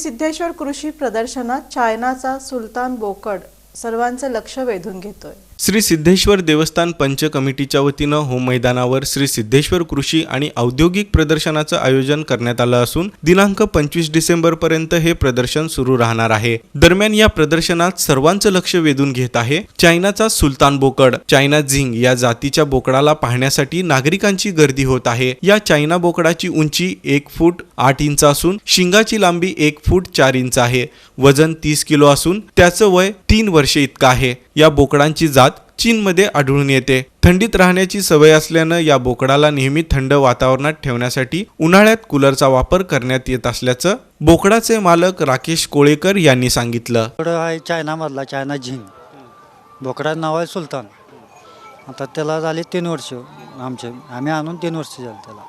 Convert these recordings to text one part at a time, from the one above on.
सिद्धेश्वर कृषी प्रदर्शनात चायनाचा सुलतान बोकड सर्वांचं लक्ष वेधून घेतोय. श्री सिद्धेश्वर देवस्थान पंच कमिटीच्या वतीनं होम मैदानावर श्री सिद्धेश्वर कृषी आणि औद्योगिक प्रदर्शनाचं आयोजन करण्यात आलं असून दिनांक पंचवीस डिसेंबर पर्यंत हे प्रदर्शन सुरू राहणार आहे. दरम्यान या प्रदर्शनात सर्वांचं लक्ष वेधून घेत आहे चायनाचा सुलतान बोकड. चायना झिंग या जातीच्या बोकडाला पाहण्यासाठी नागरिकांची गर्दी होत आहे. या चायना बोकडाची उंची एक फूट आठ इंच असून शिंगाची लांबी एक फूट चार इंच आहे. वजन तीस किलो असून त्याचं वय तीन वर्षे इतकं आहे. या बोकडांची जात चीनमध्ये आढळून येते. थंडीत राहण्याची सवय असल्यानं या बोकडाला नेहमी थंड वातावरणात ठेवण्यासाठी उन्हाळ्यात कूलरचा वापर करण्यात येत असल्याचं बोकडाचे मालक राकेश कोळेकर यांनी सांगितलं. आहे चायनामधला चायना झिंग. बोकडा नाव आहे सुलतान. आता त्याला झाले तीन वर्ष आमचे. आम्ही आणून तीन वर्ष झाले त्याला.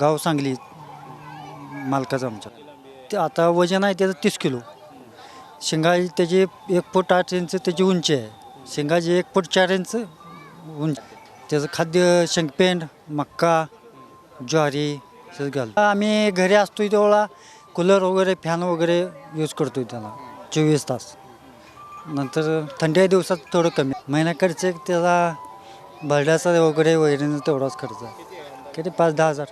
गाव सांगली मालकाचं आमचं. ते आता वजन आहे त्याचं तीस किलो. शेंगाची त्याची एक फूट आठ इंच त्याची उंची आहे. शिंगाची एक फूट चार इंच उंच. त्याचं खाद्य शेंगपेंड मक्का ज्वारी सगळं घालतो. आम्ही घरी असतो तेवढा कूलर वगैरे फॅन वगैरे यूज करतो त्याला चोवीस तास. नंतर थंडी दिवसात थोडं कमी. महिना खर्च त्याला भरड्याचा वगैरे वगैरे तेवढाच खर्च आहे. किती? पाच दहा हजार.